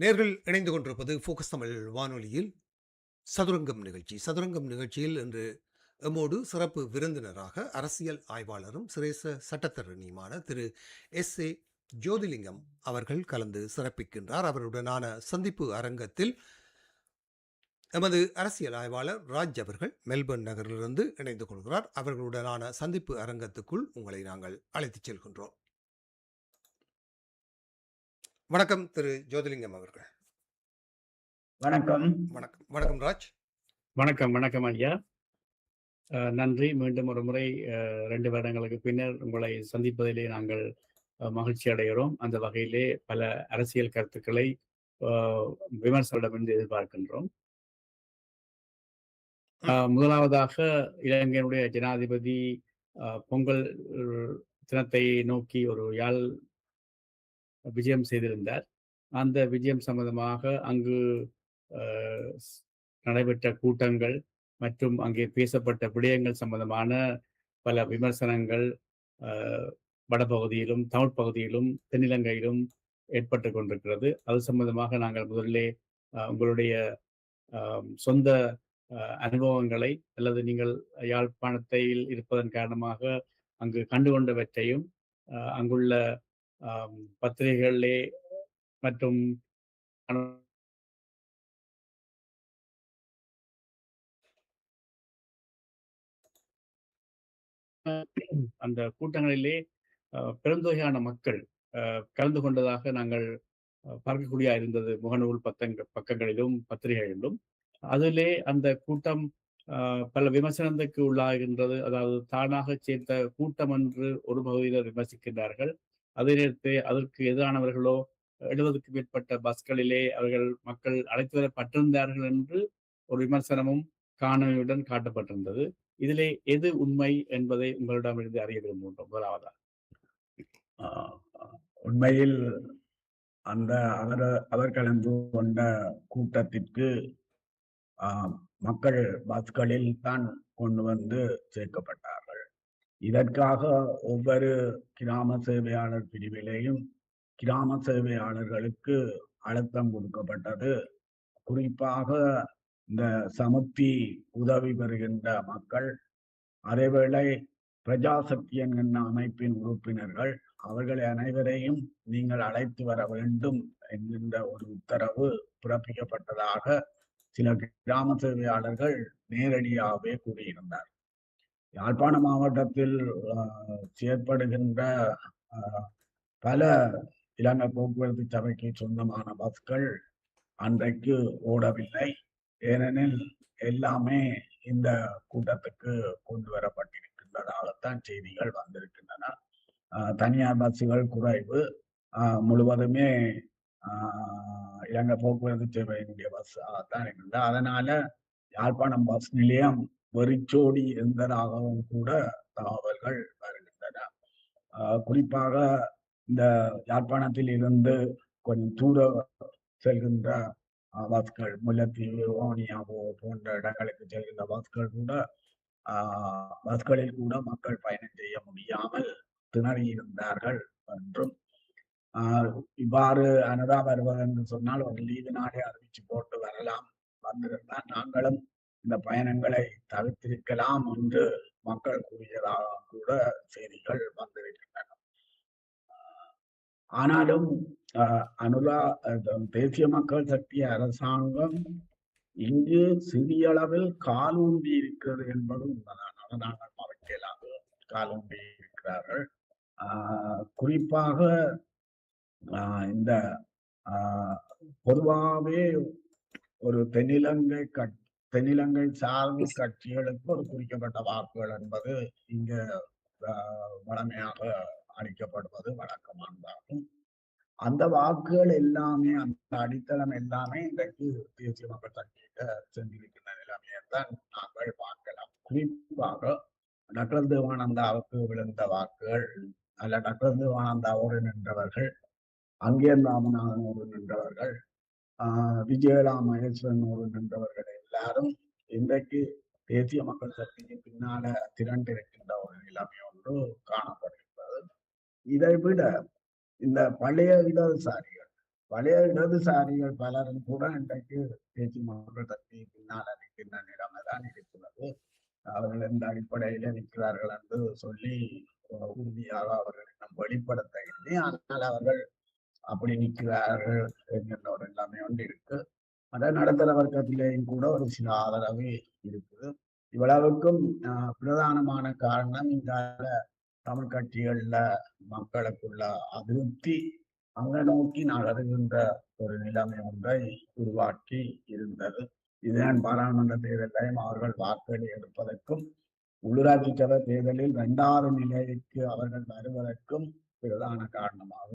நேர்கள் இணைந்து கொண்டிருப்பது ஃபோக்கஸ் தமிழ் வானொலியில் சதுரங்கம் நிகழ்ச்சி. சதுரங்கம் நிகழ்ச்சியில் இன்று எம்மோடு சிறப்பு விருந்தினராக அரசியல் ஆய்வாளரும் சிரேச சட்டத்தரணியுமான திரு எஸ் ஏ ஜோதிலிங்கம் அவர்கள் கலந்து சிறப்பிக்கின்றார். அவருடனான சந்திப்பு அரங்கத்தில் எமது அரசியல் ஆய்வாளர் ராஜ் அவர்கள் மெல்பர்ன் நகரிலிருந்து இணைந்து கொள்கிறார். அவர்களுடனான சந்திப்பு அரங்கத்துக்குள் உங்களை நாங்கள் அழைத்துச் செல்கின்றோம். வணக்கம் திரு ஜோதிலிங்கம் அவர்கள். வணக்கம். வணக்கம். வணக்கம் ராஜ். வணக்கம் வணக்கம் ஐயா. நன்றி. மீண்டும் ஒரு முறை ரெண்டு வருடங்களுக்கு பின்னர் உங்களை சந்திப்பதிலே நாங்கள் மகிழ்ச்சி அடைகிறோம். அந்த வகையிலே பல அரசியல் கருத்துக்களை அஹ், விமர்சனமின்றி எதிர்பார்க்கின்றோம். முதலாவதாக இலங்கையினுடைய ஜனாதிபதி பொங்கல் தினத்தை நோக்கி ஒரு யாழ் விஜயம் செய்திருந்தார். அந்த விஜயம் சம்பந்தமாக அங்கு நடைபெற்ற கூட்டங்கள் மற்றும் அங்கே பேசப்பட்ட விடயங்கள் சம்பந்தமான பல விமர்சனங்கள் வடபகுதியிலும் தமிழ் பகுதியிலும் தென்னிலங்கையிலும் ஏற்பட்டு கொண்டிருக்கிறது. அது சம்பந்தமாக நாங்கள் முதலிலே உங்களுடைய சொந்த அஹ், அனுபவங்களை அல்லது நீங்கள் யாழ்ப்பாணத்தில் இருப்பதன் காரணமாக அங்கு கண்டுகொண்டவற்றையும் அஹ், அங்குள்ள பத்திரிகைகளிலே மற்றும் அந்த கூட்டங்களிலே பெருந்தொகையான மக்கள் அஹ், கலந்து கொண்டதாக நாங்கள் பார்க்கக்கூடிய இருந்தது. முகநூல் பத்தங்க பக்கங்களிலும் பத்திரிகைகளிலும். அதிலே அந்த கூட்டம் பல விமர்சனத்துக்கு உள்ளாகின்றது. அதாவது தானாக சேர்ந்த கூட்டம் என்று ஒரு பகுதியினர் விமர்சிக்கின்றார்கள். அதே நேரத்தை அதற்கு எதிரானவர்களோ எழுபதுக்கும் மேற்பட்ட பஸ்களிலே அவர்கள் மக்கள் அழைத்து வரப்பட்டிருந்தார்கள் என்று ஒரு விமர்சனமும் காணொலியுடன் காட்டப்பட்டிருந்தது. இதிலே எது உண்மை என்பதை உங்களிடமிருந்து அறிய விரும்புகின்றோம். முதலாவதா ஆஹ் உண்மையில் அந்த அவர் அவர் கலந்து கொண்ட கூட்டத்திற்கு ஆஹ், மக்கள் பஸ்களில் தான் கொண்டு வந்து சேர்க்கப்பட்டார் இதற்காக ஒவ்வொரு கிராம சேவையாளர் பிரிவிலேயும் கிராம சேவையாளர்களுக்கு அழுத்தம் கொடுக்கப்பட்டது. குறிப்பாக இந்த சமுத்தி உதவி பெறுகின்ற மக்கள் அதேவேளை பிரஜாசக்தி என்கின்ற அமைப்பின் உறுப்பினர்கள் அவர்களை அனைவரையும் நீங்கள் அழைத்து வர வேண்டும் என்கின்ற ஒரு உத்தரவு பிறப்பிக்கப்பட்டதாக சில கிராம சேவையாளர்கள் நேரடியாகவே கூறியிருந்தார் யாழ்ப்பாண மாவட்டத்தில் செயற்படுகின்ற பல இலங்கை போக்குவரத்து சபைக்கு சொந்தமான பஸ்கள் அன்றைக்கு ஓடவில்லை. ஏனெனில் எல்லாமே இந்த கூட்டத்துக்கு கொண்டு வரப்பட்டிருக்கின்றதாகத்தான் செய்திகள் வந்திருக்கின்றன. தனியார் பஸ்ஸுகள் குறைவு. முழுவதுமே இலங்கை போக்குவரத்து சேவையினுடைய பஸ் இருந்தது. இருக்கின்றது அதனால யாழ்ப்பாணம் பஸ் நிலையம் வெறிச்சோடி இருந்ததாகவும் கூட தகவல்கள் வருகின்றன. குறிப்பாக இந்த யாழ்ப்பாணத்தில் இருந்து கொஞ்சம் தூர செல்கின்ற பஸ்கள் முல்லைத்தீவு ஓனியாவோ போன்ற இடங்களுக்கு செல்கின்ற பஸ்கள் கூட ஆஹ் பஸ்களில் கூட மக்கள் பயணம் செய்ய முடியாமல் திணறி இருந்தார்கள் என்றும் ஆஹ் இவ்வாறு அனுதா வருவது என்று சொன்னால் ஒரு லீவு நாளை அறிவிச்சு போட்டு வரலாம். வந்திருந்தால் நாங்களும் இந்த பயணங்களை தவிர்த்திருக்கலாம் என்று மக்கள் கூறியதாக கூட செய்திகள் வந்திருக்கின்றன ஆனாலும் அனுலா அனுரா தேசிய மக்கள் சக்தி அரசாங்கம் இங்கு சிறிய அளவில் காலூன்றி இருக்கிறது என்பது உண்மைதான். அதை நாங்கள் மறக்கலாக. காலூன்றி இருக்கிறார்கள். ஆஹ் குறிப்பாக இந்த ஆஹ் பொதுவாகவே ஒரு தென்னிலங்கை கட் தென்னிலங்கை சார்பு கட்சிகளுக்கு ஒரு குறிக்கப்பட்ட வாக்குகள் என்பது இங்க வழமையாக அளிக்கப்படுவது வழக்கமானதாகும். அந்த வாக்குகள் எல்லாமே அந்த அடித்தளம் எல்லாமே இன்றைக்கு தேசிய மக்கள் சக்தியிட்ட சென்றிருக்கின்ற நிலைமையை தான் நாங்கள் பார்க்கலாம். குறிப்பாக டாக்டர் தேவானந்தாவுக்கு விழுந்த வாக்குகள் அல்ல டாக்டர் தேவானந்தாவோடு நின்றவர்கள் அங்கே ராமநாதனோடு நின்றவர்கள் ஆஹ் விஜயலா மகேஸ்வரனோடு நின்றவர்கள் எல்லாரும் இன்றைக்கு தேசிய மக்கள் சக்திக்கு பின்னால திரண்டிருக்கின்ற ஒரு நிலைமை ஒன்று காணப்படுகின்றது. இதை விட இந்த பழைய இடதுசாரிகள் பழைய இடதுசாரிகள் பலரும் கூட இன்றைக்கு தேசிய மக்கள் சக்தி பின்னால் நிற்கின்ற நிலைமை தான் இருக்கிறது. அவர்கள் எந்த அடிப்படையில நிற்கிறார்கள் என்று சொல்லி உறுதியாக அவர்கள் வெளிப்படுத்த இல்லை ஆனால் அவர்கள் அப்படி நிற்கிறார்கள் என்கின்ற ஒரு எல்லாமே ஒன்று இருக்கு. அத நடுத்தர வர்க்கத்திலேயும் கூட ஒரு சில ஆதரவு இருக்குது. இவ்வளவுக்கும் பிரதானமான காரணம் இந்த தமிழ் கட்சிகள்ல மக்களுக்குள்ள அதிருப்தி அங்க நோக்கி நகருகின்ற ஒரு நிலைமை ஒன்றை உருவாக்கி இருந்தது. இதுதான் பாராளுமன்ற தேர்தலையும் அவர்கள் வாக்குகளை எடுப்பதற்கும் உள்ளூராட்சி சபை தேர்தலில் இரண்டாவது நிலைக்கு அவர்கள் வருவதற்கும் பிரதான காரணமாகும்.